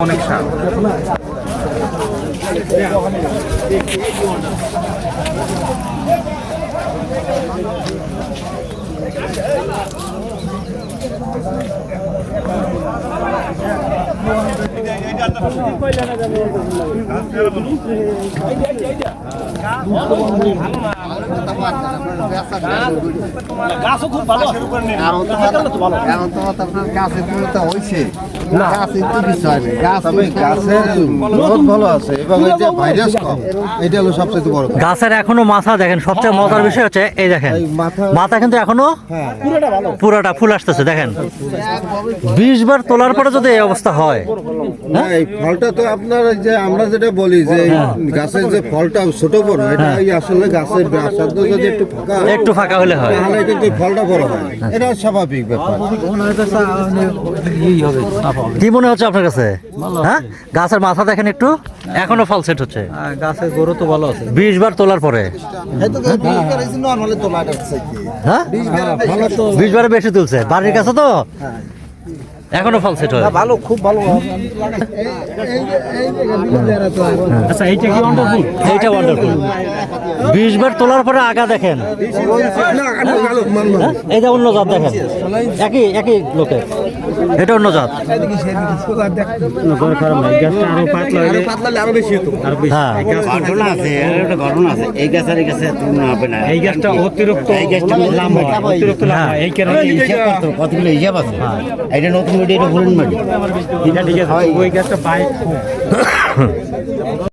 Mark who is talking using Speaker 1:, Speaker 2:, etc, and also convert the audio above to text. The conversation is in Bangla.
Speaker 1: অনেক স্বাদ
Speaker 2: গাছের
Speaker 3: এখনও মাথা দেখেন, সবচেয়ে মজার বিষয় হচ্ছে এই দেখেন,
Speaker 4: মাথা
Speaker 3: কিন্তু এখনও
Speaker 4: হ্যাঁ
Speaker 3: পুরাটা ফুল আসতেছে, দেখেন। বিশ বার তোলার পরে যদি এই অবস্থা হয়
Speaker 4: না এই ফলটা তো আপনার যে আমরা যেটা বলি যে গাছের যে ফলটা ছোট বড় এটা এই আসলে গাছের ব্যাসার্ধ যদি একটু ফাঁকা হয়,
Speaker 3: একটু ফাঁকা হলে হয়।
Speaker 4: তাহলে কিন্তু ফলটা বড় হয়। এটা স্বাভাবিক ব্যাপার।
Speaker 3: কি মনে হচ্ছে আপনার কাছে? হ্যাঁ? গাছের মাথা দেখেন একটু। এখনও ফল সেট হচ্ছে।
Speaker 5: গাছের গরু তো ভালো আছে।
Speaker 3: বিশ বার তোলার পরে।
Speaker 4: নর্মালি
Speaker 3: হ্যাঁ? বিশ বারে বেশি তুলছে। বাড়ির কাছে তো? এখনও ফল সেট হয়
Speaker 5: ভালো খুব ভালো আচ্ছা এইটা কি ওয়ান্ডারফুল
Speaker 3: এইটা ওয়ান্ডারফুল বিশ বার তোলার পরে আগা দেখেন এইটা অন্য জাত দেখেন একই একই লোকের এটা অন্য জাত।
Speaker 5: আরও পাতলা হলে
Speaker 4: আরও বেশি হতো
Speaker 3: হ্যাঁ
Speaker 2: ঘটনা আছে এর একটা ঘটনা আছে। এই আর এই গাছে তুলনা হবে না।
Speaker 5: এই গাছটা অতিরিক্ত
Speaker 2: এই গাছটা
Speaker 5: লম্বা অতিরিক্ত লম্বা এই কারণে
Speaker 2: হিসাব করতে কতগুলো হিসাব আছে? এটা নতুন মাটি এটা পুরন মাটি
Speaker 5: ঠিক আছে ওই গাছটা পাই।